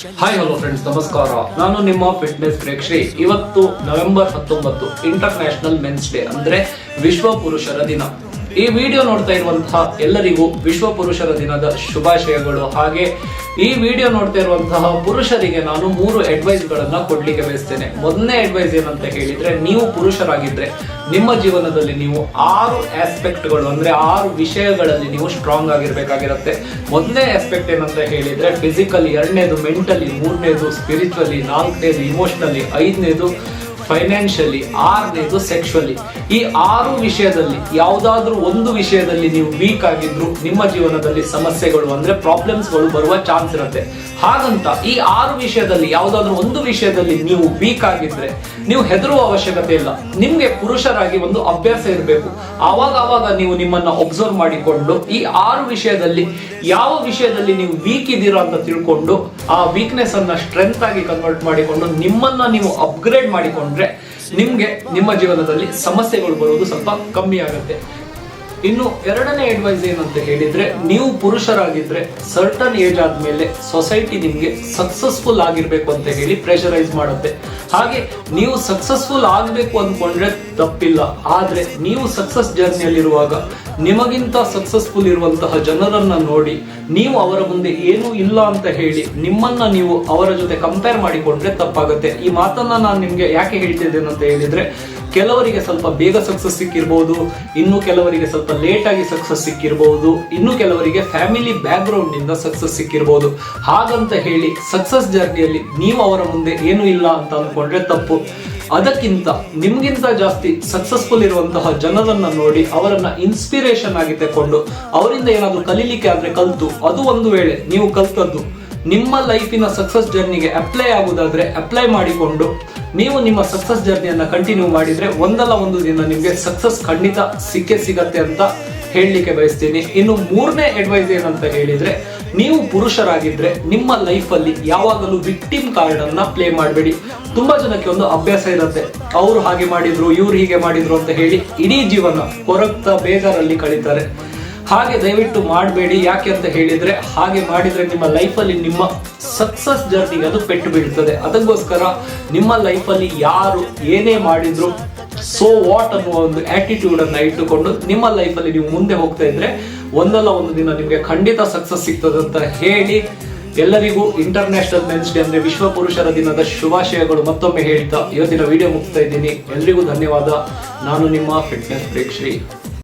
Hi hello friends ನಮಸ್ಕಾರ. ನಾನು ನಿಮ್ಮ ಫಿಟ್ನೆಸ್ ಪ್ರೇಕ್ಷಿ. ಇವತ್ತು ನವೆಂಬರ್ ಹತ್ತೊಂಬತ್ತು ಇಂಟರ್ ನ್ಯಾಷನಲ್ ಮೆನ್ಸ್ ಡೇ ಅಂದ್ರೆ ವಿಶ್ವ ಪುರುಷರ ದಿನ. ಈ ವಿಡಿಯೋ ನೋಡ್ತಾ ಇರುವಂತಹ ಎಲ್ಲರಿಗೂ ವಿಶ್ವ ಪುರುಷರ ದಿನದ ಶುಭಾಶಯಗಳು. ಹಾಗೆ ಈ ವಿಡಿಯೋ ನೋಡ್ತಾ ಇರುವಂತಹ ಪುರುಷರಿಗೆ ನಾನು ಮೂರು ಅಡ್ವೈಸ್ ಗಳನ್ನ ಕೊಡ್ಲಿಕ್ಕೆ ಬಯಸ್ತೇನೆ. ಮೊದಲನೇ ಅಡ್ವೈಸ್ ಏನಂತ ಹೇಳಿದ್ರೆ, ನೀವು ಪುರುಷರಾಗಿದ್ರೆ ನಿಮ್ಮ ಜೀವನದಲ್ಲಿ ನೀವು ಆರು ಆಸ್ಪೆಕ್ಟ್ಗಳು ಅಂದ್ರೆ ಆರು ವಿಷಯಗಳಲ್ಲಿ ನೀವು ಸ್ಟ್ರಾಂಗ್ ಆಗಿರ್ಬೇಕಾಗಿರುತ್ತೆ. ಮೊದಲನೇ ಆಸ್ಪೆಕ್ಟ್ ಏನಂತ ಹೇಳಿದ್ರೆ ಫಿಸಿಕಲಿ ಎರಡನೇದು ಮೆಂಟಲಿ ಮೂರನೇದು ಸ್ಪಿರಿಚುವಲಿ ನಾಲ್ಕನೇದು ಇಮೋಷನಲಿ ಐದನೇದು ಫೈನಾನ್ಷಿಯಲಿ ಆರನೇದು ಸೆಕ್ಷುವಲಿ ಈ ಆರು ವಿಷಯದಲ್ಲಿ, ಯಾವುದಾದ್ರೂ ಒಂದು ವಿಷಯದಲ್ಲಿ ನೀವು ವೀಕ್ ಆಗಿದ್ರು ನಿಮ್ಮ ಜೀವನದಲ್ಲಿ ಸಮಸ್ಯೆಗಳು ಅಂದ್ರೆ ಪ್ರಾಬ್ಲಮ್ಸ್ಗಳು ಬರುವ ಚಾನ್ಸ್ ಇರುತ್ತೆ. ಹಾಗಂತ ಈ ಆರು ವಿಷಯದಲ್ಲಿ, ಯಾವುದಾದ್ರೂ ಒಂದು ವಿಷಯದಲ್ಲಿ ನೀವು ವೀಕ್ ಆಗಿದ್ರೆ ನೀವು ಹೆದರುವ ಅವಶ್ಯಕತೆ ಇಲ್ಲ. ನಿಮಗೆ ಪುರುಷರಾಗಿ ಒಂದು ಅಭ್ಯಾಸ ಇರಬೇಕು. ಆವಾಗ ಆವಾಗ ನೀವು ನಿಮ್ಮನ್ನ ಒಬ್ಸರ್ವ್ ಮಾಡಿಕೊಂಡು, ಈ ಆರು ವಿಷಯದಲ್ಲಿ ಯಾವ ವಿಷಯದಲ್ಲಿ ನೀವು ವೀಕ್ ಇದ್ದೀರಾ ಅಂತ ತಿಳ್ಕೊಂಡು, ಆ ವೀಕ್ನೆಸ್ ಅನ್ನ ಸ್ಟ್ರೆಂತ್ ಆಗಿ ಕನ್ವರ್ಟ್ ಮಾಡಿಕೊಂಡು, ನಿಮ್ಮನ್ನ ನೀವು ಅಪ್ಗ್ರೇಡ್ ಮಾಡಿಕೊಂಡ್ರೆ, ನಿಮ್ಗೆ ನಿಮ್ಮ ಜೀವನದಲ್ಲಿ ಸಮಸ್ಯೆಗಳು ಬರುವುದು ಸ್ವಲ್ಪ ಕಮ್ಮಿ ಆಗುತ್ತೆ. ಇನ್ನು ಎರಡನೇ ಅಡ್ವೈಸ್ ಏನಂತ ಹೇಳಿದ್ರೆ, ನೀವು ಪುರುಷರಾಗಿದ್ರೆ ಸರ್ಟನ್ ಏಜ್ ಆದ್ಮೇಲೆ ಸೊಸೈಟಿ ನಿಮ್ಗೆ ಸಕ್ಸಸ್ಫುಲ್ ಆಗಿರ್ಬೇಕು ಅಂತ ಹೇಳಿ ಪ್ರೆಷರೈಸ್ ಮಾಡುತ್ತೆ. ಹಾಗೆ ನೀವು ಸಕ್ಸಸ್ಫುಲ್ ಆಗ್ಬೇಕು ಅಂದ್ಕೊಂಡ್ರೆ ತಪ್ಪಿಲ್ಲ. ಆದ್ರೆ ನೀವು ಸಕ್ಸಸ್ ಜರ್ನಿಯಲ್ಲಿರುವಾಗ ನಿಮಗಿಂತ ಸಕ್ಸಸ್ಫುಲ್ ಇರುವಂತಹ ಜನರನ್ನ ನೋಡಿ, ನೀವು ಅವರ ಮುಂದೆ ಏನೂ ಇಲ್ಲ ಅಂತ ಹೇಳಿ ನಿಮ್ಮನ್ನ ನೀವು ಅವರ ಜೊತೆ ಕಂಪೇರ್ ಮಾಡಿಕೊಂಡ್ರೆ ತಪ್ಪಾಗುತ್ತೆ. ಈ ಮಾತನ್ನ ನಾನು ನಿಮ್ಗೆ ಯಾಕೆ ಹೇಳ್ತಿದ್ದೇನೆ ಅಂತ ಹೇಳಿದ್ರೆ ಕೆಲವರಿಗೆ ಸ್ವಲ್ಪ ಬೇಗ ಸಕ್ಸಸ್ ಸಿಕ್ಕಿರ್ಬೋದು, ಇನ್ನು ಕೆಲವರಿಗೆ ಸ್ವಲ್ಪ ಲೇಟ್ ಆಗಿ ಸಕ್ಸಸ್ ಸಿಕ್ಕಿರ್ಬೋದು, ಇನ್ನು ಕೆಲವರಿಗೆ ಫ್ಯಾಮಿಲಿ ಬ್ಯಾಕ್ ಗ್ರೌಂಡ್ನಿಂದ ಸಕ್ಸಸ್ ಸಿಕ್ಕಿರ್ಬೋದು. ಹಾಗಂತ ಹೇಳಿ ಸಕ್ಸಸ್ ಜರ್ನಿಯಲ್ಲಿ ನೀವು ಅವರ ಮುಂದೆ ಏನು ಇಲ್ಲ ಅಂತ ಅಂದ್ಕೊಂಡ್ರೆ ತಪ್ಪು. ಅದಕ್ಕಿಂತ ನಿಮ್ಗಿಂತ ಜಾಸ್ತಿ ಸಕ್ಸಸ್ಫುಲ್ ಇರುವಂತಹ ಜನರನ್ನ ನೋಡಿ ಅವರನ್ನ ಇನ್ಸ್ಪಿರೇಷನ್ ಆಗಿ ತಕೊಂಡು ಅವರಿಂದ ಏನಾದರೂ ಕಲೀಲಿಕ್ಕೆ ಆದ್ರೆ ಕಲ್ತು, ಅದು ಒಂದು ವೇಳೆ ನೀವು ಕಲ್ತದ್ದು ನಿಮ್ಮ ಲೈಫಿನ ಸಕ್ಸಸ್ ಜರ್ನಿಗೆ ಅಪ್ಲೈ ಆಗೋದಾದ್ರೆ ಅಪ್ಲೈ ಮಾಡಿಕೊಂಡು ನೀವು ನಿಮ್ಮ ಸಕ್ಸಸ್ ಜರ್ನಿಯನ್ನು ಕಂಟಿನ್ಯೂ ಮಾಡಿದ್ರೆ ಒಂದಲ್ಲ ಒಂದು ದಿನ ನಿಮಗೆ ಸಕ್ಸಸ್ ಖಂಡಿತ ಸಿಕ್ಕೇ ಸಿಗತ್ತೆ ಅಂತ ಹೇಳಲಿಕ್ಕೆ ಬಯಸ್ತೀನಿ. ಇನ್ನು ಮೂರನೇ ಅಡ್ವೈಸ್ ಏನಂತ ಹೇಳಿದ್ರೆ, ನೀವು ಪುರುಷರಾಗಿದ್ದರೆ ನಿಮ್ಮ ಲೈಫಲ್ಲಿ ಯಾವಾಗಲೂ ವಿಕ್ಟಿಮ್ ಕಾರ್ಡನ್ನು ಪ್ಲೇ ಮಾಡಬೇಡಿ. ತುಂಬಾ ಜನಕ್ಕೆ ಒಂದು ಅಭ್ಯಾಸ ಇರುತ್ತೆ. ಅವರು ಹಾಗೆ ಮಾಡಿದ್ರು, ಇವ್ರು ಹೀಗೆ ಮಾಡಿದ್ರು ಅಂತ ಹೇಳಿ ಇಡೀ ಜೀವನ ಕೊರಗ್ತಾ ಬೇಜಾರಲ್ಲಿ ಕಳೀತಾರೆ. ಹಾಗೆ ದಯವಿಟ್ಟು ಮಾಡಬೇಡಿ. ಯಾಕೆ ಅಂತ ಹೇಳಿದ್ರೆ, ಹಾಗೆ ಮಾಡಿದ್ರೆ ನಿಮ್ಮ ಲೈಫಲ್ಲಿ ನಿಮ್ಮ ಸಕ್ಸಸ್ ಜರ್ನಿಗೆ ಅದು ಪೆಟ್ಟು ಬೀಳ್ತದೆ. ಅದಕ್ಕೋಸ್ಕರ ನಿಮ್ಮ ಲೈಫಲ್ಲಿ ಯಾರು ಏನೇ ಮಾಡಿದ್ರು ಸೋ ವಾಟ್ ಅನ್ನುವ ಒಂದು ಆಟಿಟ್ಯೂಡ್ ಅನ್ನ ಇಟ್ಟುಕೊಂಡು ನಿಮ್ಮ ಲೈಫಲ್ಲಿ ನೀವು ಮುಂದೆ ಹೋಗ್ತಾ ಇದ್ರೆ, ಒಂದಲ್ಲ ಒಂದು ದಿನ ನಿಮಗೆ ಖಂಡಿತ ಸಕ್ಸಸ್ ಸಿಗ್ತದೆ ಅಂತ ಹೇಳಿ ಎಲ್ಲರಿಗೂ ಇಂಟರ್ನ್ಯಾಷನಲ್ ಮೆನ್ಸ್ ಡೇ ಅಂದ್ರೆ ವಿಶ್ವ ಪುರುಷರ ದಿನದ ಶುಭಾಶಯಗಳು. ಮತ್ತೊಮ್ಮೆ ಹೇಳ್ತಾ, ಇವತ್ತಿನ ವಿಡಿಯೋ ಮುಗಿಸ್ತಾ ಇದ್ದೀನಿ. ಎಲ್ರಿಗೂ ಧನ್ಯವಾದ. ನಾನು ನಿಮ್ಮ ಫಿಟ್ನೆಸ್ ಪ್ರೇಕ್ಷಿ.